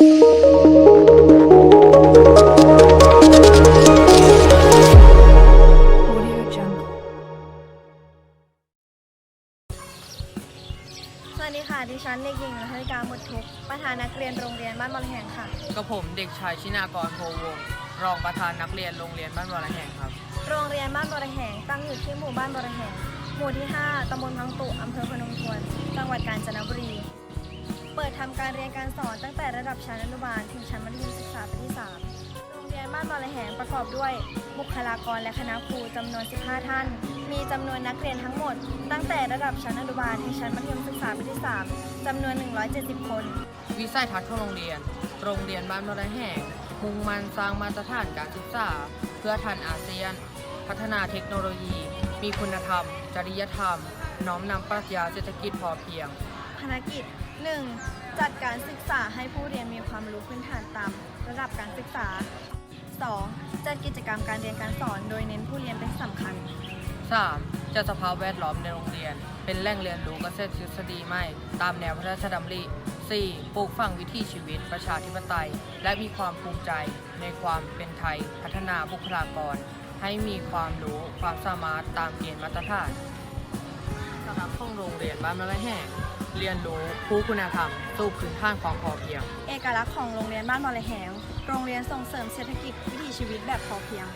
Audio Jungle. สวัสดีค่ะ ดิฉันเด็กหญิงรัตนิกาหมุดทุกข์ประธานนักเรียนโรงเรียนบ้านบอลแห่งค่ะ กับผมเด็กชายชินากรโพวงศ์รองประธานนักเรียนโรงเรียนบ้านวรแห่งครับ โรงเรียนบ้านบอลแห่งตั้งอยู่ที่หมู่บ้านบอลแห่งหมู่ที่ 5ตำบลพังตุอำเภอพนมทวน จังหวัดกาญจนบุรีเปิดทำการเรียนการสอนตั้งแต่ระดับชั้นอนุบาลถึงชั้นมัธยมศึกษาปีที่ 3 โรงเรียนบ้านบอลแห่งประกอบด้วย บุคลากรและคณะครูจำนวน 15 ท่าน มีจำนวนนักเรียนทั้งหมด ตั้งแต่ระดับชั้นอนุบาลถึงชั้นมัธยมศึกษาปีที่ 3จำนวน 170 คน วิสัยทัศน์ของโรงเรียน โรงเรียนบ้านวรแห่งมุ่งมั่นสร้างมาตรฐานการศึกษา เพื่อทันอาเซียน พัฒนาเทคโนโลยี มีคุณธรรม จริยธรรม น้อมนำปรัชญาเศรษฐกิจพอเพียงภารกิจ 1. จัดการศึกษาให้ผู้เรียนมีความรู้พื้นฐานตามระดับการศึกษา 2. จัดกิจกรรมการเรียนการสอนโดยเน้นผู้เรียนเป็นสำคัญ 3. จัดสภาพแวดล้อมในโรงเรียน เป็นแหล่งเรียนรู้เกษตรทฤษฎีใหม่ ตามแนวพระราชดำริ 4. ปลูกฝังวิถีชีวิตประชาธิปไตย และมีความภูมิใจในความเป็นไทย พัฒนาบุคลากร ให้มีความรู้ความสามารถตามเกณฑ์มาตรฐานสำหรับของโรงเรียนบ้านมะละแห่ง เรียนรู้ผู้คุณธรรมสู่พื้นฐานของพอเพียง เอกลักษณ์ของโรงเรียนบ้านบอลแหงโรงเรียนส่งเสริมเศรษฐกิจวิถีชีวิตแบบพอเพียง